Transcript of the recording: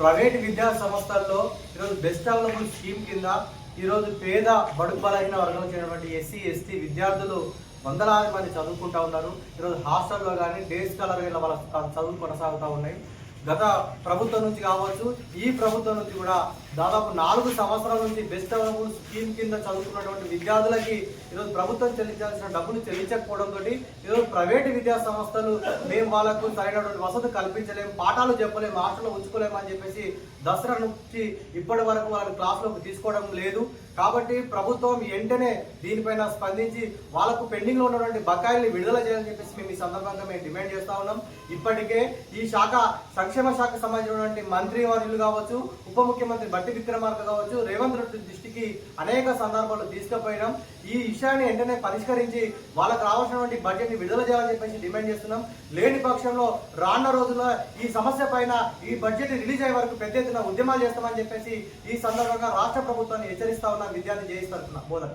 Private విద్యా సంస్థల్లో ఈరోజు బెస్ట్ అవైలబుల్ స్కీమ్ కింద ఈరోజు పేద బడుగు బలహీన వర్గం చెందినటువంటి ఎస్సీ ఎస్టీ విద్యార్థులు వందలాది మంది చదువుకుంటా ఉన్నారు. ఈరోజు హాస్టల్లో కానీ డే స్కాలర్ ఇలా వాళ్ళ చదువులు కొనసాగుతూ ఉన్నాయి. గత ప్రభుత్వం నుంచి కావచ్చు ఈ ప్రభుత్వం నుంచి కూడా దాదాపు నాలుగు సంవత్సరాల నుంచి బెస్ట్ అవైలబుల్ స్కీమ్ కింద చదువుకున్నటువంటి విద్యార్థులకి ఈరోజు ప్రభుత్వం చెల్లించాల్సిన డబ్బులు చెల్లించకపోవడంతో ఈరోజు ప్రైవేటు విద్యా సంస్థలు మేము వాళ్ళకు సరైనటువంటి వసతి కల్పించలేము పాఠాలు చెప్పలేము హాస్టల్లో ఉంచుకోలేము అని చెప్పేసి దసరా నుంచి ఇప్పటి వరకు వాళ్ళని క్లాసులోకి తీసుకోవడం లేదు. కాబట్టి ప్రభుత్వం వెంటనే దీనిపైన స్పందించి వాళ్ళకు పెండింగ్లో ఉన్నటువంటి బకాయిల్ని విడుదల చేయాలని చెప్పేసి మేము ఈ సందర్భంగా మేము డిమాండ్ చేస్తా ఉన్నాం. ఇప్పటికే ఈ శాఖ సంక్షేమ శాఖకు సంబంధించినటువంటి మంత్రి వర్యులు కావచ్చు ఉప ముఖ్యమంత్రి బట్టి విక్రమార్క కావచ్చు రేవంత్ రెడ్డి దృష్టికి అనేక సందర్భాలు తీసుకుపోయినాం. ఈ విషయాన్ని వెంటనే పరిష్కరించి వాళ్ళకు రావాల్సినటువంటి బడ్జెట్ని విడుదల చేయాలని చెప్పేసి డిమాండ్ చేస్తున్నాం. లేని పక్షంలో రానున్న రోజుల్లో ఈ సమస్య పైన ఈ బడ్జెట్ రిలీజ్ అయ్యే వరకు పెద్ద ఎత్తున ఉద్యమాలు చేస్తామని చెప్పేసి ఈ సందర్భంగా రాష్ట్ర ప్రభుత్వాన్ని హెచ్చరిస్తా ఉన్న. విద్యార్థి చేయిస్తున్నా బోధన